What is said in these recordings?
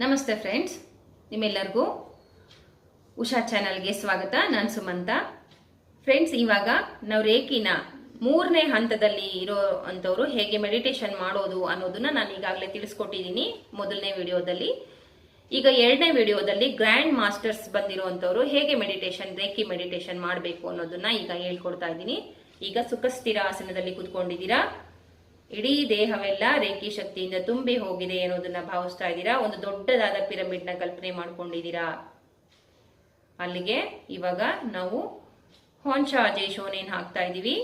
ನಮಸ್ತೆ ಫ್ರೆಂಡ್ಸ್, ನಿಮ್ಮೆಲ್ಲರಿಗೂ ಉಷಾ ಚಾನಲ್ಗೆ ಸ್ವಾಗತ. ನಾನು ಸುಮಂತ. ಫ್ರೆಂಡ್ಸ್, ಇವಾಗ ನಾವು ರೇಖಿನ ಮೂರನೇ ಹಂತದಲ್ಲಿ ಇರೋ ಅಂಥವ್ರು ಹೇಗೆ ಮೆಡಿಟೇಷನ್ ಮಾಡೋದು ಅನ್ನೋದನ್ನ ನಾನು ಈಗಾಗಲೇ ತಿಳಿಸ್ಕೊಟ್ಟಿದ್ದೀನಿ ಮೊದಲನೇ ವಿಡಿಯೋದಲ್ಲಿ. ಈಗ ಎರಡನೇ ವಿಡಿಯೋದಲ್ಲಿ ಗ್ರ್ಯಾಂಡ್ ಮಾಸ್ಟರ್ಸ್ ಬಂದಿರುವಂಥವ್ರು ಹೇಗೆ ಮೆಡಿಟೇಷನ್ ರೇಖಿ ಮೆಡಿಟೇಷನ್ ಮಾಡಬೇಕು ಅನ್ನೋದನ್ನ ಈಗ ಹೇಳ್ಕೊಡ್ತಾ ಇದ್ದೀನಿ. ಈಗ ಸುಖಸ್ಥಿರ ಆಸನದಲ್ಲಿ ಕುತ್ಕೊಂಡಿದ್ದೀರಾ? ಇಡೀ ದೇಹವೆಲ್ಲ ರೇಖಿ ಶಕ್ತಿಯಿಂದ ತುಂಬಿ ಹೋಗಿದೆ ಅನ್ನೋದನ್ನ ಭಾವಿಸ್ತಾ ಇದ್ದೀರಾ? ಒಂದು ದೊಡ್ಡದಾದ ಪಿರಮಿಡ್ನ ಕಲ್ಪನೆ ಮಾಡ್ಕೊಂಡಿದ್ದೀರಾ? ಅಲ್ಲಿಗೆ ಇವಾಗ ನಾವು ಹೊಂಚಾ ಜೇಶೋನೇನ್ ಹಾಕ್ತಾ ಇದೀವಿ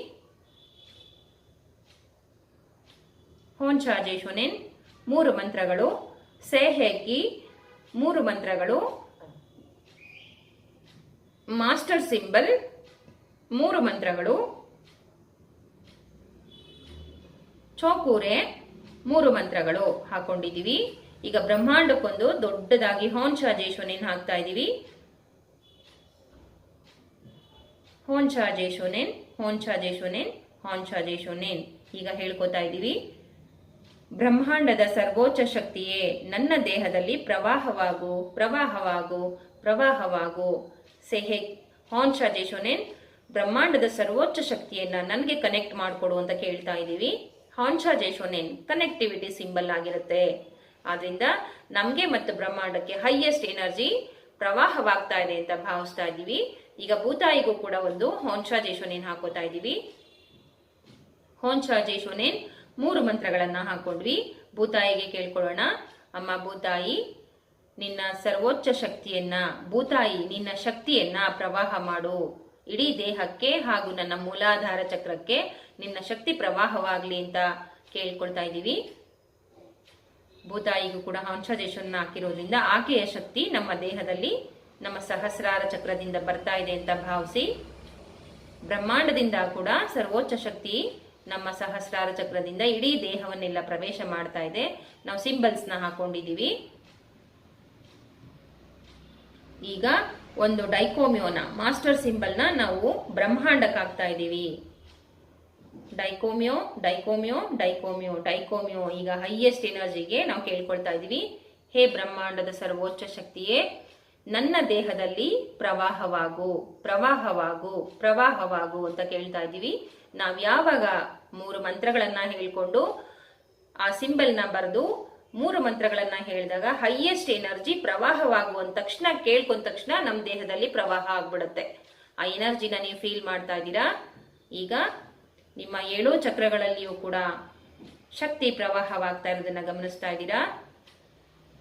ಹೊಂಚಾ ಜೇಶೋನೇನ್ ಮೂರು ಮಂತ್ರಗಳು ಸೇಹೇಕಿ ಮೂರು ಮಂತ್ರಗಳು, ಮಾಸ್ಟರ್ ಸಿಂಬಲ್ ಮೂರು ಮಂತ್ರಗಳು ಚೌಕೂರೆ ಮೂರು ಮಂತ್ರಗಳು ಹಾಕೊಂಡಿದ್ದೀವಿ. ಈಗ ಬ್ರಹ್ಮಾಂಡಕ್ಕೊಂದು ದೊಡ್ಡದಾಗಿ ಹೋನ್ ಚಾಜೇಶ್ವನೇನ್ ಹಾಕ್ತಾ ಇದ್ದೀವಿ. ಹೋನ್ ಜೇಶೋನೇನ್ ಹೋನ್ ಚಾಜೇಶ್ವನೇನ್ ಹೋನ್ ಚಾಜೇಶ್ವನೇನ್ ಈಗ ಹೇಳ್ಕೊತಾ ಇದ್ದೀವಿ. ಬ್ರಹ್ಮಾಂಡದ ಸರ್ವೋಚ್ಚ ಶಕ್ತಿಯೇ ನನ್ನ ದೇಹದಲ್ಲಿ ಪ್ರವಾಹವಾಗು ಪ್ರವಾಹವಾಗು ಪ್ರವಾಹವಾಗು. ಸೆಹೆ ಹೋನ್ ಜೇಶೋನೇನ್ ಬ್ರಹ್ಮಾಂಡದ ಸರ್ವೋಚ್ಚ ಶಕ್ತಿಯನ್ನ ನನಗೆ ಕನೆಕ್ಟ್ ಮಾಡಿಕೊಡು ಅಂತ ಕೇಳ್ತಾ ಇದ್ದೀವಿ. ಹಾನ್ಶಾ ಜೇಶೋನೇನ್ ಕನೆಕ್ಟಿವಿಟಿ ಸಿಂಬಲ್ ಆಗಿರುತ್ತೆ. ಆದ್ರಿಂದ ನಮ್ಗೆ ಮತ್ತು ಬ್ರಹ್ಮಾಂಡಕ್ಕೆ ಹೈಯೆಸ್ಟ್ ಎನರ್ಜಿ ಪ್ರವಾಹವಾಗ್ತಾ ಇದೆ ಅಂತ ಭಾವಿಸ್ತಾ ಇದ್ದೀವಿ. ಈಗ ಭೂತಾಯಿಗೂ ಕೂಡ ಒಂದು ಹೋನ್ಶಾ ಜೇಶೋನೇನ್ ಹಾಕೋತಾ ಇದ್ದೀವಿ. ಹೋನ್ಶಾ ಜೇಶೋನೇನ್ ಮೂರು ಮಂತ್ರಗಳನ್ನ ಹಾಕೊಂಡ್ವಿ. ಭೂತಾಯಿಗೆ ಕೇಳ್ಕೊಳ್ಳೋಣ. ಅಮ್ಮ ಭೂತಾಯಿ, ನಿನ್ನ ಸರ್ವೋಚ್ಚ ಶಕ್ತಿಯನ್ನ ಭೂತಾಯಿ, ನಿನ್ನ ಶಕ್ತಿಯನ್ನ ಪ್ರವಾಹ ಮಾಡು. ಇಡೀ ದೇಹಕ್ಕೆ ಹಾಗೂ ನನ್ನ ಮೂಲಾಧಾರ ಚಕ್ರಕ್ಕೆ ನಿನ್ನ ಶಕ್ತಿ ಪ್ರವಾಹವಾಗಲಿ ಅಂತ ಕೇಳ್ಕೊಳ್ತಾ ಇದ್ದೀವಿ. ಭೂತಾಯಿಗೂ ಕೂಡ ಹಂಸದೇಶವನ್ನು ಹಾಕಿರೋದ್ರಿಂದ ಆಕೆಯ ಶಕ್ತಿ ನಮ್ಮ ದೇಹದಲ್ಲಿ, ನಮ್ಮ ಸಹಸ್ರಾರ ಚಕ್ರದಿಂದ ಬರ್ತಾ ಇದೆ ಅಂತ ಭಾವಿಸಿ, ಬ್ರಹ್ಮಾಂಡದಿಂದ ಕೂಡ ಸರ್ವೋಚ್ಚ ಶಕ್ತಿ ನಮ್ಮ ಸಹಸ್ರಾರ ಚಕ್ರದಿಂದ ಇಡೀ ದೇಹವನ್ನೆಲ್ಲ ಪ್ರವೇಶ ಮಾಡ್ತಾ ಇದೆ. ನಾವು ಸಿಂಬಲ್ಸ್ನ ಹಾಕೊಂಡಿದ್ದೀವಿ. ಈಗ ಒಂದು ಡೈಕೋಮಿಯೋನ, ಮಾಸ್ಟರ್ ಸಿಂಬಲ್ನ ನಾವು ಬ್ರಹ್ಮಾಂಡಕ್ಕಾಗ್ತಾ ಇದ್ದೀವಿ. ಡೈಕೋಮಿಯೋ ಡೈಕೋಮಿಯೋ ಡೈಕೋಮಿಯೋ ಡೈಕೋಮಿಯೋ, ಈಗ ಹೈಯೆಸ್ಟ್ ಎನರ್ಜಿಗೆ ನಾವು ಕೇಳ್ಕೊಳ್ತಾ ಇದ್ದೀವಿ. ಹೇ ಬ್ರಹ್ಮಾಂಡದ ಸರ್ವೋಚ್ಚ ಶಕ್ತಿಯೇ, ನನ್ನ ದೇಹದಲ್ಲಿ ಪ್ರವಾಹವಾಗು ಪ್ರವಾಹವಾಗು ಪ್ರವಾಹವಾಗು ಅಂತ ಕೇಳ್ತಾ ಇದ್ದೀವಿ. ನಾವು ಯಾವಾಗ ಮೂರು ಮಂತ್ರಗಳನ್ನ ಹೇಳ್ಕೊಂಡು ಆ ಸಿಂಬಲ್ನ ಬರೆದು ಮೂರು ಮಂತ್ರಗಳನ್ನ ಹೇಳಿದಾಗ, ಹೈಯೆಸ್ಟ್ ಎನರ್ಜಿ ಪ್ರವಾಹವಾಗುವಂತ ತಕ್ಷಣ ಕೇಳ್ಕೊಂಡ ತಕ್ಷಣ ನಮ್ಮ ದೇಹದಲ್ಲಿ ಪ್ರವಾಹ ಆಗ್ಬಿಡುತ್ತೆ. ಆ ಎನರ್ಜಿನ ನೀವು ಫೀಲ್ ಮಾಡ್ತಾ ಇದ್ದೀರಾ? ಈಗ ನಿಮ್ಮ ಏಳು ಚಕ್ರಗಳಲ್ಲಿಯೂ ಕೂಡ ಶಕ್ತಿ ಪ್ರವಾಹವಾಗ್ತಾ ಇರೋದನ್ನ ಗಮನಿಸ್ತಾ ಇದ್ದೀರಾ?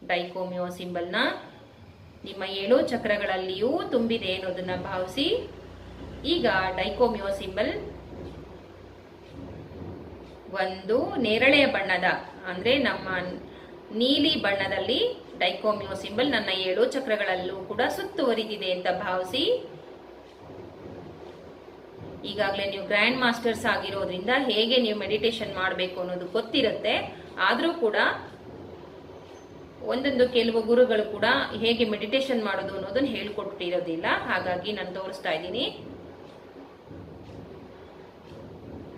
ಡೈಕೋಮಿಯೋ ಸಿಂಬಲ್ನ ನಿಮ್ಮ ಏಳು ಚಕ್ರಗಳಲ್ಲಿಯೂ ತುಂಬಿದೆ ಅನ್ನೋದನ್ನ ಭಾವಿಸಿ, ಈಗ ಡೈಕೋಮಿಯೋ ಸಿಂಬಲ್ ಒಂದು ನೇರಳೆಯ ಬಣ್ಣದ, ಅಂದ್ರೆ ನಮ್ಮ ನೀಲಿ ಬಣ್ಣದಲ್ಲಿ ಡೈಕೋಮಿಯೋ ಸಿಂಬಲ್ ನನ್ನ ಏಳು ಚಕ್ರಗಳಲ್ಲೂ ಕೂಡ ಸುತ್ತುವರಿದಿದೆ ಅಂತ ಭಾವಿಸಿ ಈಗಾಗಲೇ ನೀವು ಗ್ರ್ಯಾಂಡ್ ಮಾಸ್ಟರ್ಸ್ ಆಗಿರೋದ್ರಿಂದ ಹೇಗೆ ನೀವು ಮೆಡಿಟೇಷನ್ ಮಾಡಬೇಕು ಅನ್ನೋದು ಗೊತ್ತಿರುತ್ತೆ. ಆದರೂ ಕೂಡ ಒಂದೊಂದು ಕೆಲವು ಗುರುಗಳು ಕೂಡ ಹೇಗೆ ಮೆಡಿಟೇಷನ್ ಮಾಡೋದು ಅನ್ನೋದನ್ನ ಹೇಳ್ಕೊಟ್ಟಿರೋದಿಲ್ಲ. ಹಾಗಾಗಿ ನಾನು ತೋರಿಸ್ತಾ ಇದ್ದೀನಿ.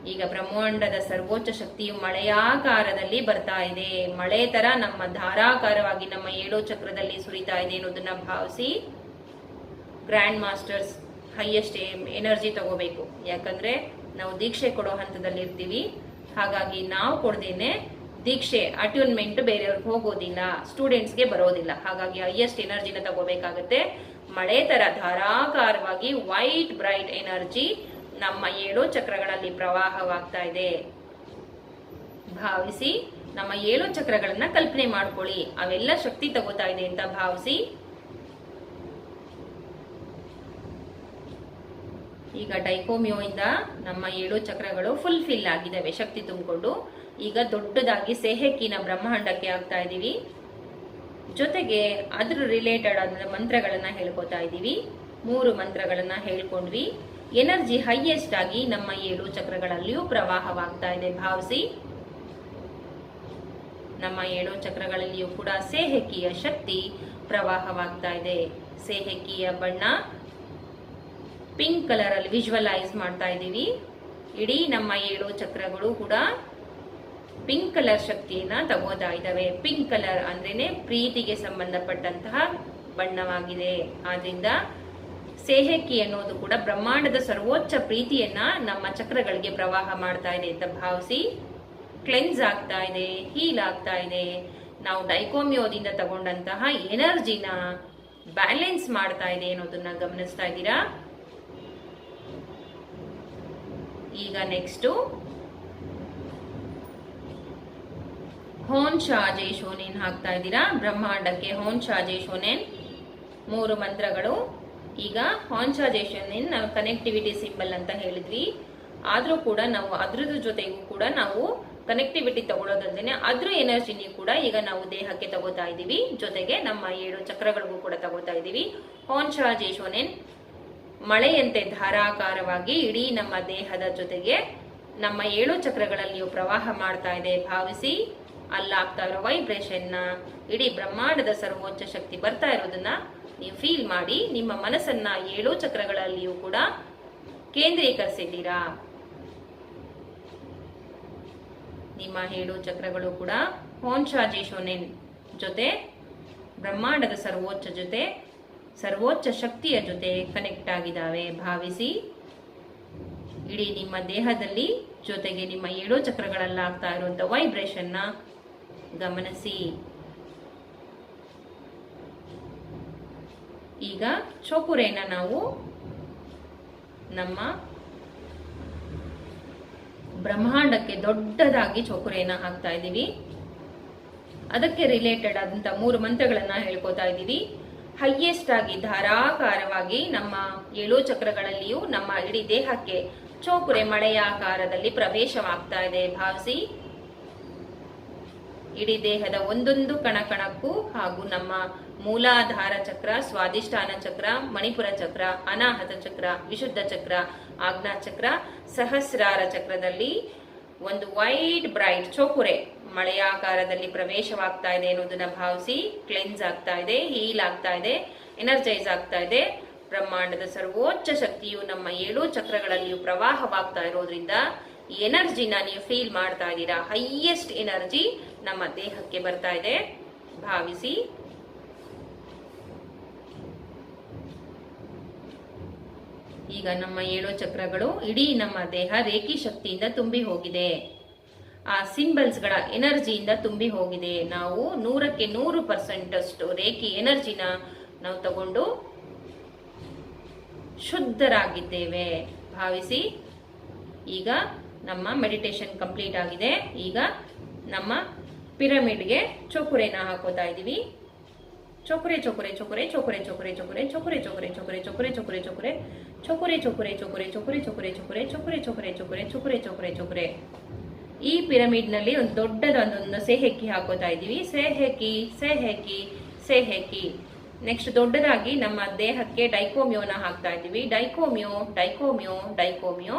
ಈಗ ಬ್ರಹ್ಮಾಂಡದ ಸರ್ವೋಚ್ಚ ಶಕ್ತಿಯು ಮಳೆಯಾಕಾರದಲ್ಲಿ ಬರ್ತಾ ಇದೆ. ಮಳೆ ತರ ನಮ್ಮ ಧಾರಾಕಾರವಾಗಿ ನಮ್ಮ ಏಳೋ ಚಕ್ರದಲ್ಲಿ ಸುರಿತಾ ಇದೆ ಅನ್ನೋದನ್ನ ಭಾವಿಸಿ ಗ್ರ್ಯಾಂಡ್ ಮಾಸ್ಟರ್ಸ್ ಹೈಯೆಸ್ಟ್ ಎನರ್ಜಿ ತಗೋಬೇಕು. ಯಾಕಂದ್ರೆ ನಾವು ದೀಕ್ಷೆ ಕೊಡೋ ಹಂತದಲ್ಲಿ ಇರ್ತೀವಿ. ಹಾಗಾಗಿ ನಾವು ಕೊಡ್ದೇನೆ ದೀಕ್ಷೆ ಅಟ್ಯೂನ್ಮೆಂಟ್ ಬೇರೆಯವ್ರಿಗೆ ಹೋಗೋದಿಲ್ಲ ಸ್ಟೂಡೆಂಟ್ಸ್ಗೆ ಬರೋದಿಲ್ಲ. ಹಾಗಾಗಿ ಹೈಯೆಸ್ಟ್ ಎನರ್ಜಿನ ತಗೋಬೇಕಾಗತ್ತೆ. ಮಳೆ ತರ ಧಾರಾಕಾರವಾಗಿ ವೈಟ್ ಬ್ರೈಟ್ ಎನರ್ಜಿ ನಮ್ಮ ಏಳು ಚಕ್ರಗಳಲ್ಲಿ ಪ್ರವಾಹವಾಗ್ತಾ ಇದೆ. ಭಾವಿಸಿ ನಮ್ಮ ಏಳು ಚಕ್ರಗಳನ್ನ ಕಲ್ಪನೆ ಮಾಡ್ಕೊಳ್ಳಿ. ಅವೆಲ್ಲ ಶಕ್ತಿ ತಗೋತಾ ಇದೆ ಅಂತ ಭಾವಿಸಿ. ಈಗ ಡೈಕೋಮಿಯೋ ಇಂದ ನಮ್ಮ ಏಳು ಚಕ್ರಗಳು ಫುಲ್ ಫಿಲ್ ಆಗಿದ್ದಾವೆ, ಶಕ್ತಿ ತುಂಬಿಕೊಂಡು. ಈಗ ದೊಡ್ಡದಾಗಿ ಸೇಹಕ್ಕಿನ ಬ್ರಹ್ಮಾಂಡಕ್ಕೆ ಆಗ್ತಾ ಇದ್ದೀವಿ. ಜೊತೆಗೆ ಅದ್ರ ರಿಲೇಟೆಡ್ ಆದ ಮಂತ್ರಗಳನ್ನ ಹೇಳ್ಕೊತಾ ಇದ್ದೀವಿ. ಮೂರು ಮಂತ್ರಗಳನ್ನ ಹೇಳ್ಕೊಂಡ್ವಿ. ಎನರ್ಜಿ ಹೈಯೆಸ್ಟ್ ಆಗಿ ನಮ್ಮ ಏಳು ಚಕ್ರಗಳಲ್ಲಿಯೂ ಪ್ರವಾಹವಾಗ್ತಾ ಇದೆ, ಭಾವಿಸಿ. ನಮ್ಮ ಏಳು ಚಕ್ರಗಳಲ್ಲಿಯೂ ಕೂಡ ಸೇಹಕಿಯ ಶಕ್ತಿ ಪ್ರವಾಹವಾಗ್ತಾ ಇದೆ. ಸೇಹಕಿಯ ಬಣ್ಣ ಪಿಂಕ್ ಕಲರ್ ಅಲ್ಲಿ ವಿಜುವಲೈಸ್ ಮಾಡ್ತಾ ಇದ್ದೀವಿ. ಇಡೀ ನಮ್ಮ ಏಳು ಚಕ್ರಗಳು ಕೂಡ ಪಿಂಕ್ ಕಲರ್ ಶಕ್ತಿಯನ್ನ ತಗೋತಾ ಇದ್ದಾವೆ. ಪಿಂಕ್ ಕಲರ್ ಅಂದ್ರೇನೆ ಪ್ರೀತಿಗೆ ಸಂಬಂಧಪಟ್ಟಂತಹ ಬಣ್ಣವಾಗಿದೆ. ಆದ್ರಿಂದ ಸೇಹಕಿ ಅನ್ನೋದು ಕೂಡ ಬ್ರಹ್ಮಾಂಡದ ಸರ್ವೋಚ್ಚ ಪ್ರೀತಿಯನ್ನ ನಮ್ಮ ಚಕ್ರಗಳಿಗೆ ಪ್ರವಾಹ ಮಾಡ್ತಾ ಇದೆ ಅಂತ ಭಾವಿಸಿ ಕ್ಲೆನ್ಸ್ ಆಗ್ತಾ ಇದೆ ಹೀಲ್ ಆಗ್ತಾ ಇದೆ. ನಾವು ಡೈಕೋಮಿಯೋದಿಂದ ತಗೊಂಡಂತಹ ಎನರ್ಜಿನ ಬ್ಯಾಲೆನ್ಸ್ ಮಾಡ್ತಾ ಇದೆ ಅನ್ನೋದನ್ನ ಗಮನಿಸ್ತಾ ಇದ್ದೀರಾ? ಈಗ ನೆಕ್ಸ್ಟು ಹೋನ್ ಶಾಜೆ ಶೋನೇನ್ ಹಾಕ್ತಾ ಇದ್ದೀರಾ? ಬ್ರಹ್ಮಾಂಡಕ್ಕೆ ಹೋನ್ ಶಾಜೆ ಶೋನೇನ್. ಮೂರು ಮಂತ್ರಗಳು. ಈಗ ಹಾನ್ ಇನ್ ನಾವು ಕನೆಕ್ಟಿವಿಟಿ ಸಿಂಬಲ್ ಅಂತ ಹೇಳಿದ್ವಿ. ಆದರೂ ಕೂಡ ನಾವು ಅದ್ರದ್ದು ಜೊತೆಗೂ ಕೂಡ ನಾವು ಕನೆಕ್ಟಿವಿಟಿ ತಗೊಳ್ಳೋದಂದ್ರೆ ಅದ್ರ ಎನರ್ಜಿನಿ ಕೂಡ ಈಗ ನಾವು ದೇಹಕ್ಕೆ ತಗೋತಾ ಇದ್ದೀವಿ. ಜೊತೆಗೆ ನಮ್ಮ ಏಳು ಚಕ್ರಗಳಿಗೂ ಕೂಡ ತಗೋತಾ ಇದ್ದೀವಿ. ಹೋನ್ ಶಾಜೆ ಶೋನೇನ್ ಮಳೆಯಂತೆ ಧಾರಾಕಾರವಾಗಿ ಇಡೀ ನಮ್ಮ ದೇಹದ ಜೊತೆಗೆ ನಮ್ಮ ಏಳು ಚಕ್ರಗಳಲ್ಲಿಯೂ ಪ್ರವಾಹ ಮಾಡ್ತಾ ಇದೆ ಭಾವಿಸಿ, ಅಲ್ಲಾಗ್ತಾ ಇರೋ ವೈಬ್ರೇಷನ್ನ ಇಡೀ ಬ್ರಹ್ಮಾಂಡದ ಸರ್ವೋಚ್ಚ ಶಕ್ತಿ ಬರ್ತಾ ಇರೋದನ್ನ ನೀವು ಫೀಲ್ ಮಾಡಿ ನಿಮ್ಮ ಮನಸ್ಸನ್ನ ಏಳು ಚಕ್ರಗಳಲ್ಲಿಯೂ ಕೂಡ ಕೇಂದ್ರೀಕರಿಸಿದ್ದೀರಾ? ನಿಮ್ಮ ಏಳು ಚಕ್ರಗಳು ಕೂಡ ಹೋನ್ಶಾಜಿ ಶೋನೆನ್ ಜೊತೆ, ಬ್ರಹ್ಮಾಂಡದ ಸರ್ವೋಚ್ಚ ಜೊತೆ, ಸರ್ವೋಚ್ಚ ಶಕ್ತಿಯ ಜೊತೆ ಕನೆಕ್ಟ್ ಆಗಿದ್ದಾವೆ. ಭಾವಿಸಿ, ಇಡೀ ನಿಮ್ಮ ದೇಹದಲ್ಲಿ ಜೊತೆಗೆ ನಿಮ್ಮ ಏಳು ಚಕ್ರಗಳಲ್ಲಾಗ್ತಾ ಇರುವಂತ ವೈಬ್ರೇಷನ್ನ ಗಮನಿಸಿ. ಈಗ ಚೋಕುರೆನ ನಾವು ನಮ್ಮ ಬ್ರಹ್ಮಾಂಡಕ್ಕೆ ದೊಡ್ಡದಾಗಿ ಚೋಕುರೆಯನ್ನ ಹಾಕ್ತಾ ಇದ್ದೀವಿ. ಅದಕ್ಕೆ ರಿಲೇಟೆಡ್ ಆದಂತ ಮೂರು ಮಂತ್ರಗಳನ್ನ ಹೇಳ್ಕೊತಾ ಇದ್ದೀವಿ. ಹೈಯೆಸ್ಟ್ ಆಗಿ ಧಾರಾಕಾರವಾಗಿ ನಮ್ಮ ಏಳು ಚಕ್ರಗಳಲ್ಲಿಯೂ ನಮ್ಮ ಇಡೀ ದೇಹಕ್ಕೆ ಚೋಕುರೆ ಮಳೆಯ ಆಕಾರದಲ್ಲಿ ಪ್ರವೇಶವಾಗ್ತಾ ಇದೆ ಭಾವಿಸಿ. ಇಡೀ ದೇಹದ ಒಂದೊಂದು ಕಣಕಣಕ್ಕೂ ಹಾಗೂ ನಮ್ಮ ಮೂಲಾಧಾರ ಚಕ್ರ ಸ್ವಾದಿಷ್ಠಾನ ಚಕ್ರ, ಮಣಿಪುರ ಚಕ್ರ, ಅನಾಹತ ಚಕ್ರ, ವಿಶುದ್ಧ ಚಕ್ರ, ಆಜ್ಞಾ ಚಕ್ರ, ಸಹಸ್ರಾರ ಚಕ್ರದಲ್ಲಿ ಒಂದು ವೈಟ್ ಬ್ರೈಟ್ ಚೋಕುರೆ. ಮಳೆಯಾಕಾರದಲ್ಲಿ ಪ್ರವೇಶವಾಗ್ತಾ ಇದೆ ಅನ್ನೋದನ್ನ ಭಾವಿಸಿ ಕ್ಲೆನ್ಸ್ ಆಗ್ತಾ ಇದೆ ಹೀಲ್ ಆಗ್ತಾ ಇದೆ ಎನರ್ಜೈಸ್ ಆಗ್ತಾ ಇದೆ. ಬ್ರಹ್ಮಾಂಡದ ಸರ್ವೋಚ್ಚ ಶಕ್ತಿಯು ನಮ್ಮ ಏಳು ಚಕ್ರಗಳಲ್ಲಿಯೂ ಪ್ರವಾಹವಾಗ್ತಾ ಇರೋದ್ರಿಂದ ಈ ಎನರ್ಜಿನ ನೀವು ಫೀಲ್ ಮಾಡ್ತಾ ಇದ್ದೀರಾ. ಹೈಯೆಸ್ಟ್ ಎನರ್ಜಿ ನಮ್ಮ ದೇಹಕ್ಕೆ ಬರ್ತಾ ಇದೆ. ಭಾವಿಸಿ ಈಗ ನಮ್ಮ ಏಳು ಚಕ್ರಗಳು ಇಡೀ ನಮ್ಮ ದೇಹ ರೇಖಿ ಶಕ್ತಿಯಿಂದ ತುಂಬಿ ಹೋಗಿದೆ. ಆ ಸಿಂಬಲ್ಸ್ಗಳ ಎನರ್ಜಿಯಿಂದ ತುಂಬಿ ಹೋಗಿದೆ. ನಾವು ನೂರಕ್ಕೆ ನೂರು ಪರ್ಸೆಂಟ್ ಅಷ್ಟು ರೇಖಿ ಎನರ್ಜಿನ ನಾವು ತಗೊಂಡು ಶುದ್ಧರಾಗಿದ್ದೇವೆ. ಭಾವಿಸಿ ಈಗ ನಮ್ಮ ಮೆಡಿಟೇಷನ್ ಕಂಪ್ಲೀಟ್ ಆಗಿದೆ. ಈಗ ನಮ್ಮ ಪಿರಮಿಡ್ಗೆ ಚೋಕುರೆನ ಹಾಕೋತಾ ಇದ್ದೀವಿ. ಚೋಕುರೆ ಚೋಕುರೆ ಚೋಕುರೆ ಚೊಕ್ರೆ ಚೋಕುರೆ ಚೋಕುರೆ ಚೋಕುರೆ ಚೋಕುರೆ ಚೋಕುರೆ ಚೋಕುರೆ ಚೋಕುರೆ ಚೋಕುರೆ ಚೋಕುರೆ ಚೋಕುರೆ ಚೋಕುರೆ ಚೊಕ್ರೆ ಚೋಕುರೆ ಚೋಕುರೆ ಚೊಕ್ರೆ ಚೋಕುರೆ ಚೋಕುರೆ ಚೋಕುರೆ ಚೋಕುರೆ ಚೋಕುರೆ ಈ ಪಿರಮಿಡ್ನಲ್ಲಿ ಒಂದು ದೊಡ್ಡದೊಂದೊಂದು ಸೇಹೆಕ್ಕಿ ಹಾಕೋತಾ ಇದ್ದೀವಿ ಸೇಹೆಕಿ ಸೇಹೆಕಿ ಸೇಹೆಕಿ ನೆಕ್ಸ್ಟ್ ದೊಡ್ಡದಾಗಿ ನಮ್ಮ ದೇಹಕ್ಕೆ ಡೈಕೋಮಿಯೋನ ಹಾಕ್ತಾ ಇದ್ದೀವಿ ಡೈಕೋಮಿಯೋ ಡೈಕೋಮಿಯೋ ಡೈಕೋಮಿಯೋ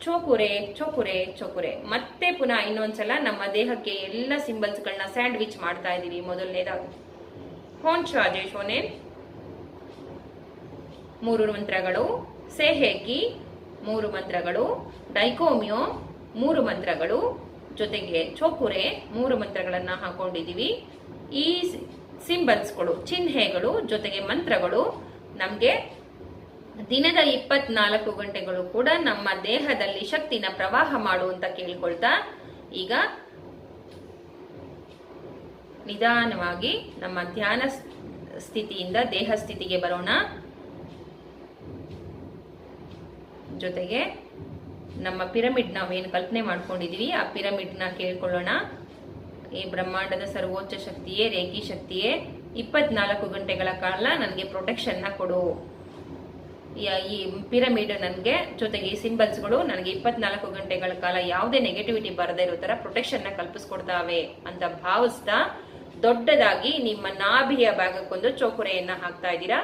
ಚೋಕುರೆ ಚೋಕುರೆ ಚೋಕುರೆ ಮತ್ತೆ ಪುನಃ ಇನ್ನೊಂದ್ಸಲ ನಮ್ಮ ದೇಹಕ್ಕೆ ಎಲ್ಲ ಸಿಂಬಲ್ಸ್ಗಳನ್ನ ಸ್ಯಾಂಡ್ವಿಚ್ ಮಾಡ್ತಾ ಇದ್ದೀವಿ ಮೊದಲನೇದಾಗಿ ಹೋನ್ ಶಾಜೆ ಶೋನೇನ್ ಮೂರು ಮಂತ್ರಗಳು ಸೇಹೇಕಿ ಮೂರು ಮಂತ್ರಗಳು ಡೈಕೋಮಿಯೋ ಮೂರು ಮಂತ್ರಗಳು, ಜೊತೆಗೆ ಚೋಕುರೆ ಮೂರು ಮಂತ್ರಗಳನ್ನ ಹಾಕೊಂಡಿದೀವಿ. ಈ ಸಿಂಬಲ್ಸ್ಗಳು ಚಿಹ್ನೆಗಳು, ಜೊತೆಗೆ ಮಂತ್ರಗಳು, ನಮ್ಗೆ ದಿನದ ಇಪ್ಪತ್ನಾಲ್ಕು ಗಂಟೆಗಳು ಕೂಡ ನಮ್ಮ ದೇಹದಲ್ಲಿ ಶಕ್ತಿನ ಪ್ರವಾಹ ಮಾಡುವಂತ ಕೇಳ್ಕೊಳ್ತಾ, ಈಗ ನಿಧಾನವಾಗಿ ನಮ್ಮ ಧ್ಯಾನ ಸ್ಥಿತಿಯಿಂದ, ದೇಹ ಸ್ಥಿತಿಗೆ ಬರೋಣ. ಜೊತೆಗೆ ನಮ್ಮ ಪಿರಮಿಡ್ ನಾವೇನು ಕಲ್ಪನೆ ಮಾಡ್ಕೊಂಡಿದೀವಿ, ಆ ಪಿರಮಿಡ್ನ ಕೇಳ್ಕೊಳ್ಳೋಣ. ಈ ಬ್ರಹ್ಮಾಂಡದ ಸರ್ವೋಚ್ಚ ಶಕ್ತಿಯೇ, ರೇಖಿ ಶಕ್ತಿಯೇ, ಇಪ್ಪತ್ನಾಲ್ಕು ಗಂಟೆಗಳ ಕಾಲ ನನಗೆ ಪ್ರೊಟೆಕ್ಷನ್ನ ಕೊಡು. ಈ- ಪಿರಮಿಡ್ ನನಗೆ, ಜೊತೆಗೆ ಈ ಸಿಂಬಲ್ಸ್ಗಳು ನನಗೆ ಇಪ್ಪತ್ನಾಲ್ಕು ಗಂಟೆಗಳ ಕಾಲ ಯಾವುದೇ ನೆಗೆಟಿವಿಟಿ ಬರದೇ ಇರೋ ತರ ಪ್ರೊಟೆಕ್ಷನ್ನ ಕಲ್ಪಿಸ್ಕೊಡ್ತಾವೆ ಅಂತ ಭಾವಿಸ್ತಾ ದೊಡ್ಡದಾಗಿ ನಿಮ್ಮ ನಾಭಿಯ ಭಾಗಕ್ಕೊಂದು ಚೋಕುರೆಯನ್ನ ಹಾಕ್ತಾ ಇದ್ದೀರಾ?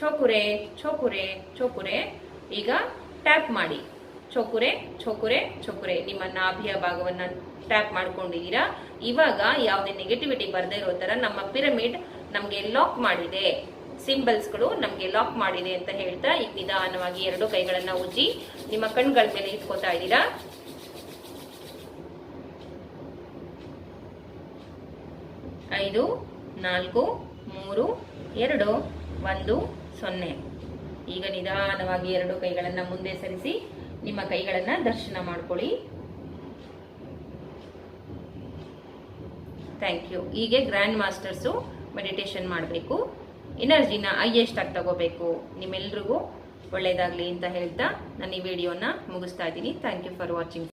ಚೋಕುರೆ ಚೋಕುರೆ ಚೋಕುರೆ. ಈಗ ಟ್ಯಾಪ್ ಮಾಡಿ. ಚೋಕುರೆ ಚೋಕುರೆ ಚೋಕುರೆ. ನಿಮ್ಮ ನಾಭಿಯ ಭಾಗವನ್ನ ಟ್ಯಾಪ್ ಮಾಡ್ಕೊಂಡಿದ್ದೀರಾ? ಇವಾಗ ಯಾವುದೇ ನೆಗೆಟಿವಿಟಿ ಬರದೇ ಇರೋ ತರ ನಮ್ಮ ಪಿರಮಿಡ್ ನಮ್ಗೆ ಲಾಕ್ ಮಾಡಿದೆ. ಸಿಂಬಲ್ಸ್ಗಳು ನಮ್ಗೆ ಲಾಕ್ ಮಾಡಿದೆ ಅಂತ ಹೇಳ್ತಾ ಈಗ ನಿಧಾನವಾಗಿ ಎರಡು ಕೈಗಳನ್ನ ಉಜ್ಜಿ ನಿಮ್ಮ ಕಣ್ಗಳ ಮೇಲೆ ಇಟ್ಕೋತಾ ಇದ್ದೀರಾ? ಐದು, ನಾಲ್ಕು, ಮೂರು, ಎರಡು, ಒಂದು, ಸೊನ್ನೆ. ಈಗ ನಿಧಾನವಾಗಿ ಎರಡು ಕೈಗಳನ್ನು ಮುಂದೆ ಸರಿಸಿ, ನಿಮ್ಮ ಕೈಗಳನ್ನು ದರ್ಶನ ಮಾಡ್ಕೊಳ್ಳಿ. ಥ್ಯಾಂಕ್ ಯು ಹೀಗೆ ಗ್ರ್ಯಾಂಡ್ ಮಾಸ್ಟರ್ಸು ಮೆಡಿಟೇಷನ್ ಮಾಡಬೇಕು. ಎನರ್ಜಿನ ಹೈಯೆಸ್ಟ್ ಆಗಿ ತಗೋಬೇಕು. ನಿಮ್ಮೆಲ್ರಿಗೂ ಒಳ್ಳೆಯದಾಗಲಿ ಅಂತ ಹೇಳ್ತಾ ನಾನು ಈ ವಿಡಿಯೋನ ಮುಗಿಸ್ತಾ ಇದ್ದೀನಿ. Thank you for watching